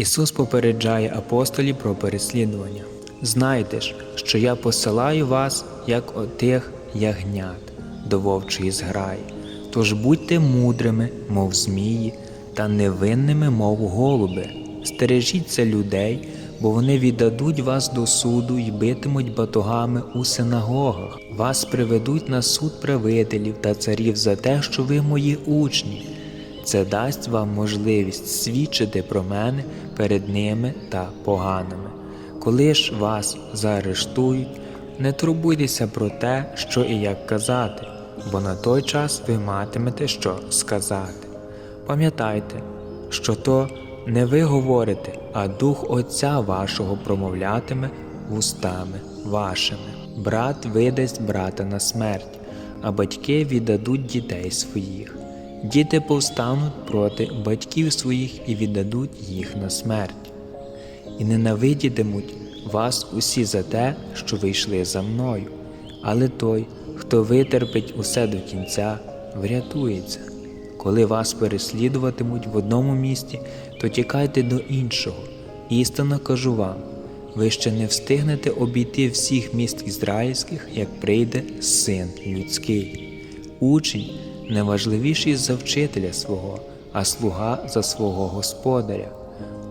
Ісус попереджає апостолів про переслідування. Знайте ж, що я посилаю вас, як отих ягнят до вовчої зграї. Тож будьте мудрими, мов змії, та невинними, мов голуби. Стережіться людей, бо вони віддадуть вас до суду і битимуть батогами у синагогах. Вас приведуть на суд правителів та царів за те, що ви мої учні. Це дасть вам можливість свідчити про мене перед ними та поганими. Коли ж вас заарештують, не турбуйтеся про те, що і як казати, бо на той час ви матимете що сказати. Пам'ятайте, що то не ви говорите, а Дух Отця вашого промовлятиме вустами вашими. Брат видасть брата на смерть, а батьки віддадуть дітей своїх. Діти повстануть проти батьків своїх і віддадуть їх на смерть. І ненавидітимуть вас усі за те, що ви йшли за мною, але той, хто витерпить усе до кінця, врятується. Коли вас переслідуватимуть в одному місті, то тікайте до іншого. Істинно кажу вам, ви ще не встигнете обійти всіх міст ізраїльських, як прийде син людський. Учень не важливіший за вчителя свого, а слуга за свого господаря.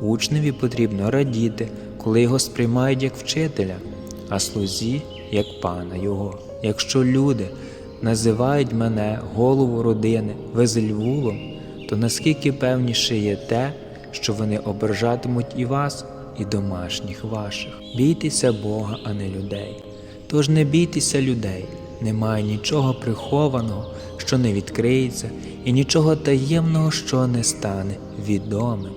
Учневі потрібно радіти, коли його сприймають як вчителя, а слузі як пана його. Якщо люди називають мене голову родини Везельвулом, то наскільки певніше є те, що вони ображатимуть і вас, і домашніх ваших. Бійтеся Бога, а не людей. Тож не бійтеся людей, немає нічого прихованого, що не відкриється, і нічого таємного, що не стане відомим.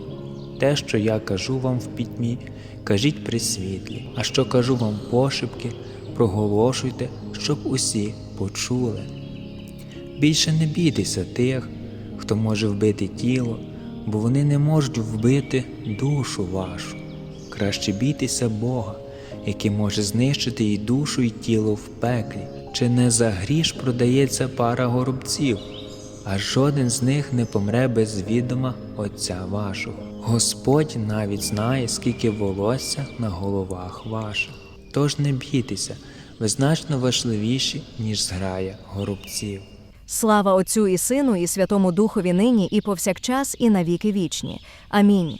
Те, що я кажу вам в пітьмі, кажіть при світлі, а що кажу вам пошепки, проголошуйте, щоб усі почули. Більше не бійтеся тих, хто може вбити тіло, бо вони не можуть вбити душу вашу. Краще бійтеся Бога, який може знищити і душу, і тіло в пеклі. Чи не за гріш продається пара горобців, а жоден з них не помре без відома Отця вашого. Господь навіть знає, скільки волосся на головах ваших. Тож не бійтеся, ви значно важливіші, ніж зграя горобців. Слава Отцю і Сину, і Святому Духові нині, і повсякчас, і навіки вічні. Амінь.